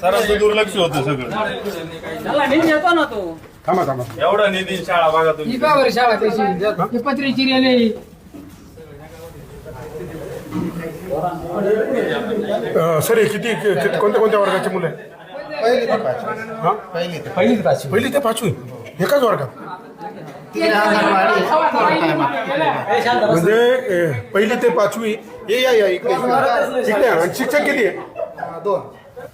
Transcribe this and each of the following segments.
सरांचं दुर्लक्ष होतं सगळं. येतो ना तो. थांबा थांबा. एवढा निधी शाळा बघा तुम्ही. ही शाळा त्याची ही पत्री चिरलेली अं, सर हे किती कि- कोणत्या कोणत्या वर्गाची मुलं आहे पहिली ते पाचवी. हा? पहिली ते पाचवी. पहिली ते पाचवी. एकाच वर्गात? अंगणवाडी म्हणजे अं, पहिली ते पाचवी. ये या या इकडे इकडे. इकडे या. आणि शिक्षक किती आहे? दोन.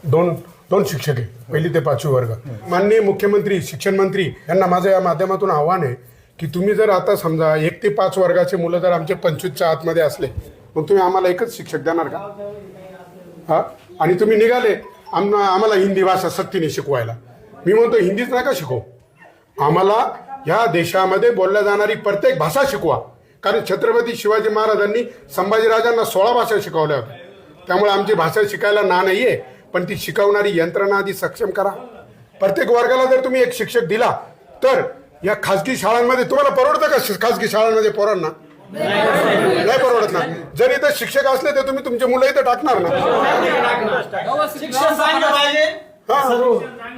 दोन. दोन शिक्षक आहे पहिली ते पाचवी वर्ग. माननीय मुख्यमंत्री शिक्षण मंत्री यांना माझं या माध्यमातून आव्हान आहे की तुम्ही जर आता समजा एक ते पाच वर्गाचे मुलं जर आमचे पंचवीसच्या आतमध्ये असले मग तुम्ही आम्हाला एकच शिक्षक देणार का? हा? आणि तुम्ही निघाले आम आम्हाला हिंदी भाषा सक्तीने शिकवायला. मी म्हणतो हिंदीच नका शिकवू. आम्हाला ह्या देशामध्ये बोलल्या जाणारी प्रत्येक भाषा शिकवा. कारण छत्रपती शिवाजी महाराजांनी संभाजीराजांना सोळा भाषा शिकवल्या होत्या. त्यामुळे आमची भाषा शिकायला ना नाही आहे पण ती शिकवणारी यंत्रणा आधी सक्षम करा. प्रत्येक वर्गाला जर तुम्ही एक शिक्षक दिला तर या खाजगी शाळांमध्ये तुम्हाला परवडतं का खाजगी शाळांमध्ये पोरांना? नाही परवडत ना. जर इथं शिक्षक असले तर तुम्ही तुमचे मुलं इथं टाकणार ना?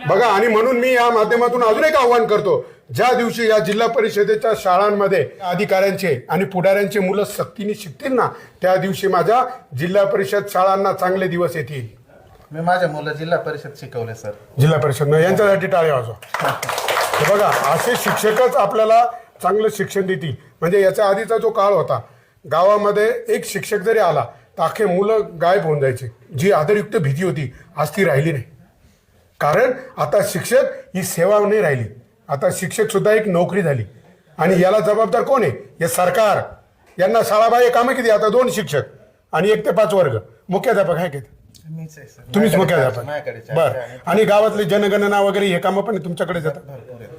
बघा आणि म्हणून मी या माध्यमातून अजून एक आव्हान करतो. ज्या दिवशी या जिल्हा परिषदेच्या शाळांमध्ये अधिकाऱ्यांचे आणि पुढाऱ्यांचे मुलं सक्तीने शिकतील ना त्या दिवशी माझ्या जिल्हा परिषद शाळांना चांगले दिवस येतील. मी माझ्या मुलं जिल्हा परिषद शिकवले सर. जिल्हा परिषद यांच्यासाठी टाळे वाजवा. हे बघा असे शिक्षकच आपल्याला चांगलं शिक्षण देतील. म्हणजे याच्या आधीचा जो काळ होता गावामध्ये एक शिक्षक जरी आला तर अख्खे मुलं गायब होऊन जायचे. जी आदरयुक्त भीती होती आज ती राहिली नाही. कारण आता शिक्षक ही सेवा नाही राहिली. आता शिक्षक सुद्धा एक नोकरी झाली. आणि याला जबाबदार कोण आहे? हे सरकार. यांना शाळाबाह्य कामं किती? आता दोन शिक्षक आणि एक ते पाच वर्ग. मुख्याध्यापक आहे किती मीच आहे सर. तुम्हीच माझ्याकडे मुख्याध्यापक माझ्याकडे चार बर. आणि गावातली जनगणना वगैरे हे कामं पण तुमच्याकडे जातात?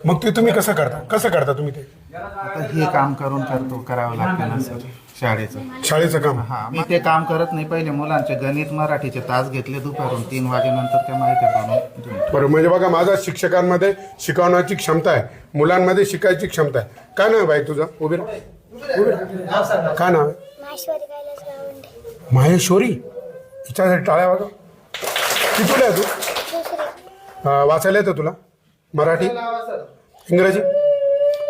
मग ते तुम्ही कसं करता? कसं करता तुम्ही ते? आता हे काम करून करतो करावं लागतं ना सर शाळेचं. शाळेचं काम? हा मी ते काम करत नाही पहिले मुलांचे गणित मराठीचे तास घेतले दुपारून तीन वाजेनंतर त्या माहिती बनवून देऊन बरं म्हणजे बघा माझा शिक्षकांमध्ये शिकवण्याची क्षमता आहे. मुलांमध्ये शिकायची क्षमता आहे. काय नाव आहे बाई तुझं? उभी राहा. उभी राहा. काय नाव आहे? माहेश्वरी कैलास गावंडे. माहेश्वरी? हिच्यासाठी टाळ्या वाजव. कितीला आहे तू. हा, वाचायला येतं तुला. मराठी इंग्रजी.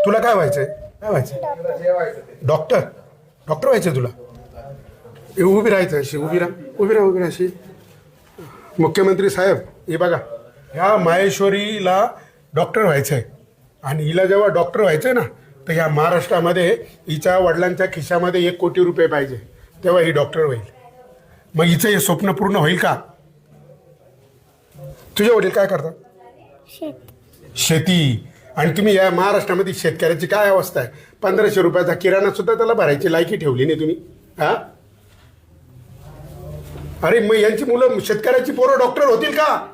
तुला काय व्हायचंय? काय व्हायचं डॉक्टर. डॉक्टर व्हायचं तुला? ए, उभी राहायचं अशी उभी राहा. उभी राहा उभी राहा अशी. मुख्यमंत्री साहेब हे बघा. ह्या माहेश्वरीला डॉक्टर व्हायचं आहे आणि हिला जेव्हा डॉक्टर व्हायचं ना तर ह्या महाराष्ट्रामध्ये हिच्या वडिलांच्या खिशामध्ये एक कोटी रुपये पाहिजे. तेव्हा ही डॉक्टर होईल. मग हिचं हे स्वप्न पूर्ण होईल का? तुझे वडील काय करतात? शेत. शेती. आणि तुम्ही या महाराष्ट्रामध्ये शेतकऱ्याची काय अवस्था आहे? पंधराशे रुपयाचा किराणा सुद्धा त्याला भरायची लायकी ठेवली नाही तुम्ही. हा? अरे मग यांची मुलं शेतकऱ्याची पोरं डॉक्टर होतील का?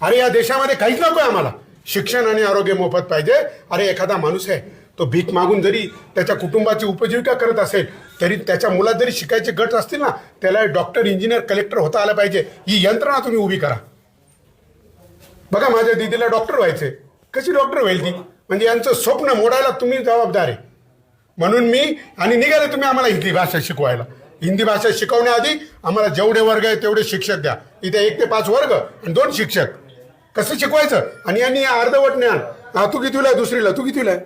अरे या देशामध्ये काहीच नको आम्हाला. शिक्षण आणि आरोग्य मोफत पाहिजे. अरे एखादा माणूस आहे तो भीक मागून जरी त्याच्या कुटुंबाची उपजीविका करत असेल तरी त्याच्या मुलात जरी शिकायचे गट असतील ना त्याला डॉक्टर इंजिनियर कलेक्टर होता आला पाहिजे. ही यंत्रणा तुम्ही उभी करा. बघा माझ्या दिदीला डॉक्टर व्हायचे. कशी डॉक्टर होईल ती? म्हणजे यांचं स्वप्न मोडायला तुम्ही जबाबदार आहे. म्हणून मी आणि निघाले तुम्ही आम्हाला हिंदी भाषा शिकवायला. हिंदी भाषा शिकवण्याआधी आम्हाला जेवढे वर्ग आहे तेवढे शिक्षक द्या. इथे एक ते पाच वर्ग आणि दोन शिक्षक. कसं शिकवायचं? आणि यांनी अर्धवट ज्ञान. तू कितीला आहे? दुसरीला. तू कितीला आहे?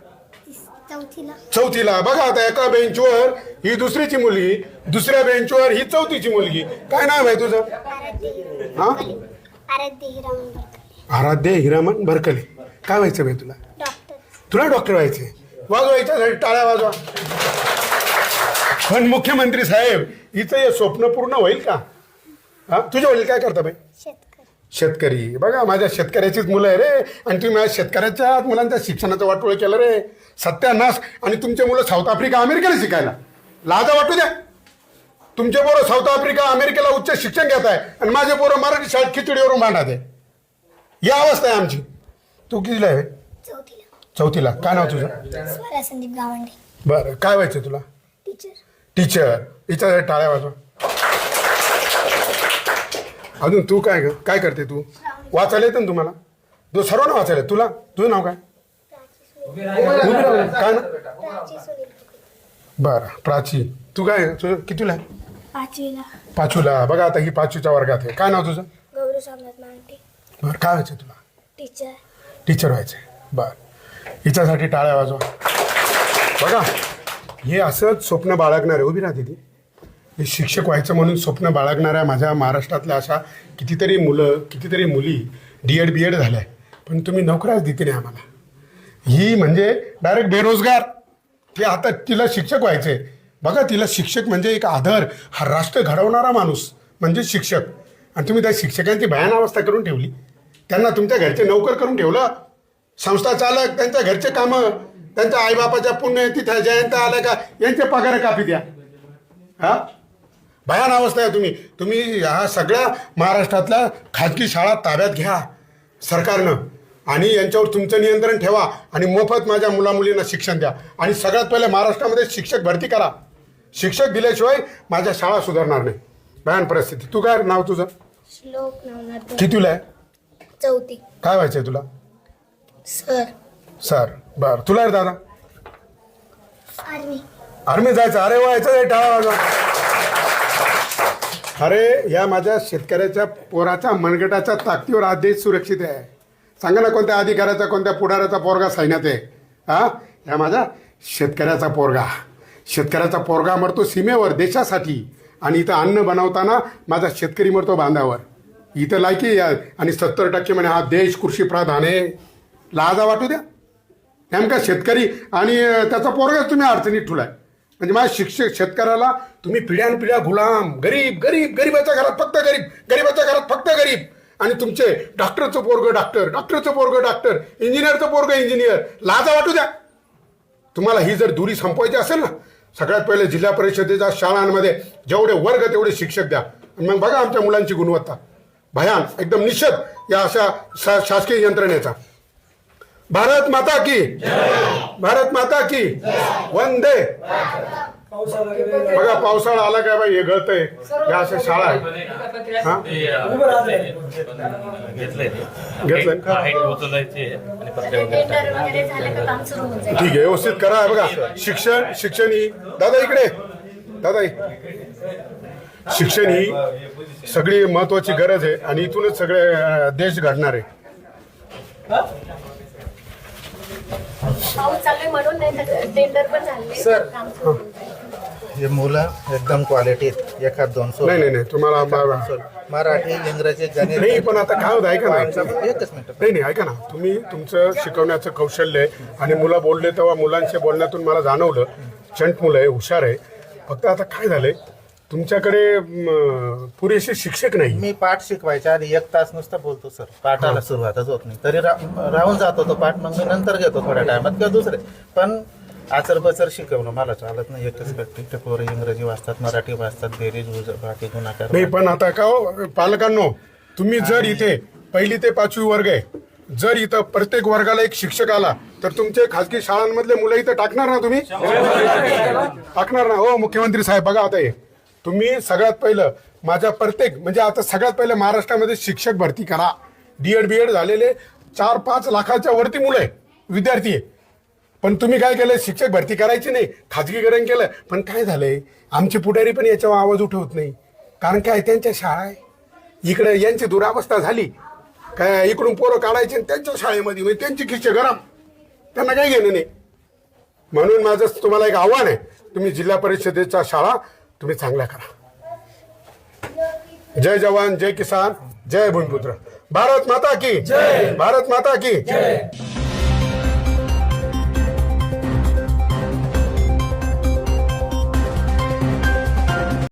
चौथीला. चौथीला. बघा आता एका बेंचवर ही दुसरीची मुलगी दुसऱ्या बेंचवर ही चौथीची मुलगी. काय नाव आहे तुझं? आराध्य हा? आराध्य हिरामन बरकले. आराध्य हिरामन बरकले. काय व्हायचं बाई तुला? डॉक्टर. तुला डॉक्टर व्हायचे? वाजवा याच्यासाठी टाळ्या वाजवा. पण मुख्यमंत्री साहेब हिचं हे स्वप्न पूर्ण होईल का? हा? तुझे वडील काय करता बाई? शेतकरी. बघा माझ्या शेतकऱ्याचीच मुलं आहे रे. आणि तुम्ही माझ्या शेतकऱ्याच्या मुलांच्या शिक्षणाचं वाटोळ केलं रे. सत्यानाश. आणि तुमचे मुलं साऊथ आफ्रिका अमेरिकेला शिकायला. लाजा वाटू द्या. तुमचे पोरं साऊथ आफ्रिका अमेरिकेला उच्च शिक्षण घेत आहे. आणि माझे पोरं मराठी शाळेत खिचडीवरून भांडत आहे. ही अवस्था आहे आमची. तू कितीला आहे? चौथीला. काय नाव तुझं? संदीप गावंडे. बरं. काय व्हायचं तुला? टीचर. टीचर. हिच्यासाठी टाळ्या वाजवा. अजून तू काय ग काय करते तू? वाचायला येतं ना तुम्हाला? तू सर्वांना वाचायला येतं. तुला? तुझं नाव काय? उभी राहू. काय ना? प्राची सुनील बरं प्राची. तू काय तुझं कितीला आहे? पाचवीला. पाचवीला. बघा आता ही पाचवीच्या वर्गात आहे. काय नाव तुझं? सोमनाथ मांगटे बरं काय व्हायचं तुला? टीचर. टीचर व्हायचं बरं. हिच्यासाठी टाळ्या वाजवा. बघा हे असंच स्वप्न बाळगणारे. उभी राहते ती हे शिक्षक व्हायचं म्हणून स्वप्न बाळगणाऱ्या माझ्या महाराष्ट्रातल्या अशा कितीतरी मुलं कितीतरी मुली डी एड बी एड झाल्या. पण तुम्ही नोकऱ्याच देते नाही आम्हाला. ही म्हणजे डायरेक्ट बेरोजगार. ते आता तिला शिक्षक व्हायचे बघा तिला शिक्षक म्हणजे एक आदर. हा राष्ट्र घडवणारा माणूस म्हणजे शिक्षक. आणि तुम्ही त्या शिक्षकांची भयान अवस्था करून ठेवली. त्यांना तुमच्या घरचे नोकर करून ठेवलं. संस्था चालक त्यांच्या घरचे कामं त्यांच्या आईबापाच्या पुण्य तिथं जयंत आल्या का? यांचे पगार कापी द्या. हा? भयान अवस्था आहे तुम्ही. तुम्ही ह्या सगळ्या महाराष्ट्रातल्या खाजगी शाळा ताब्यात घ्या सरकारनं. आणि यांच्यावर तुमचं नियंत्रण ठेवा आणि मोफत माझ्या मुलामुलींना शिक्षण द्या. आणि सगळ्यात पहिले महाराष्ट्रामध्ये शिक्षक भरती करा. शिक्षक दिल्याशिवाय माझ्या शाळा सुधारणार नाही. भयान परिस्थिती. तू काय नाव तुझं? श्लोक नवनाथ कितीला आहे? चौथी. काय व्हायचंय तुला? सर. सर. बर. तुला रे दादा? आर्मी. आर्मी जायचं. अरे व्हायचं टाळा वाजवा. अरे या माझ्या शेतकऱ्याच्या पोराच्या मनगटाच्या ताकदीवर हा देश सुरक्षित आहे. सांगा ना कोणत्या अधिकाऱ्याचा कोणत्या पुढाऱ्याचा पोरगा सैन्यात आहे? हा? या माझ्या शेतकऱ्याचा पोरगा. शेतकऱ्याचा पोरगा मरतो सीमेवर देशासाठी. आणि इथं अन्न बनवताना माझा शेतकरी मरतो बांधावर. इथं लायकी आणि सत्तर टक्के म्हणे हा देश कृषी प्रधान आहे. लाजा वाटू द्या. नेमका शेतकरी आणि त्याचा पोरगाच तुम्ही अडचणीत ठुलाय. म्हणजे माझ्या शिक्षक शेतकऱ्याला तुम्ही पिढ्यान पिढ्या गुलाम गरीब गरीब गरीबाच्या घरात फक्त गरीब गरीबाच्या घरात फक्त गरीब. आणि तुमचे डॉक्टरचं पोरग डॉक्टर डॉक्टरचं पोरग डॉक्टर इंजिनियरचं पोरग इंजिनियर लाजा वाटू द्या. तुम्हाला ही जर दुरी संपवायची असेल ना सगळ्यात पहिले जिल्हा परिषदेच्या शाळांमध्ये जेवढे वर्ग तेवढे शिक्षक द्या. मग बघा आमच्या मुलांची गुणवत्ता. भयान एकदम निषेध या अशा शा शासकीय यंत्रणेचा. भारत माता की। भारत माता की। वंदे। बघा पावसाळा आला काय बाई? हे गळतंय. या अशा शाळा हा? घेतलंय ठीक आहे व्यवस्थित करा. बघा शिक्षण शिक्षण ही दादा इकडे. दादा शिक्षण ही सगळी महत्वाची गरज आहे आणि इथूनच सगळे देश घडणार आहे. पाऊस चालू आहे म्हणून नाही तर टेंडर पण झाले सर. काम सुरू होऊन जाईल. हे मुलं एकदम क्वालिटी एखाद दोन सोड नाही नाही नाही तुम्हाला सोड. मराठी इंग्रजी गणित नाही पण आता काय होतं ऐका ना. एकच मिनिट. नाही नाही ऐका ना. तुम्ही तुमचं शिकवण्याचं कौशल्य आहे आणि मुलं बोलले तेव्हा मुलांच्या बोलण्यातून मला जाणवलं. चंट मुलं आहे हुशार आहे. फक्त आता काय झालंय? तुमच्याकडे म, पुरेसे शिक्षक नाही. मी पाठ शिकवायच्या आधी एक तास नुसतं बोलतो सर पाठाला सुरुवातच होत नाही. तरी रा- राहून जातो तो पाठ मग मी नंतर घेतो थोड्या टायमात किंवा दुसरे. पण आचर बचर शिकवणं मला चालत नाही. एकच व्यक्ती ते पोरं इंग्रजी वाचतात मराठी वाचतात बेरीज बाकी गुणाकार नाही पण आता का हो, पालकांनो तुम्ही जर इथे पहिली ते पाचवी वर्ग आहे जर इथं प्रत्येक वर्गाला एक शिक्षक आला तर तुमचे खाजगी शाळांमधले मुलं इथं टाकणार ना तुम्ही? टाकणार ना? हो मुख्यमंत्री साहेब बघा आता हे. तुम्ही सगळ्यात पहिलं माझ्या प्रत्येक म्हणजे आता सगळ्यात पहिलं महाराष्ट्रामध्ये शिक्षक भरती करा. डीएड बी एड झालेले चार पाच लाखाच्या वरती मुलं आहे विद्यार्थी आहे पण तुम्ही काय केलं? शिक्षक भरती करायची नाही खाजगीकरण केलं. पण काय झालंय? आमचे पुढारी पण याच्यावर आवाज उठवत नाही. कारण काय? त्यांच्या शाळा आहे. इकडे यांची दुरावस्था झाली. काय इकडून पोरं काढायचे आणि त्यांच्या शाळेमध्ये म्हणजे त्यांची खिश्चे गरम. त्यांना काही घेणं नाही. म्हणून माझं तुम्हाला एक आव्हान आहे. तुम्ही जिल्हा परिषदेच्या शाळा तुम्ही चांगल्या करा. जय जवान जय किसान जय भूमिपुत्र. भारत माता की जय. भारत माता की. जय.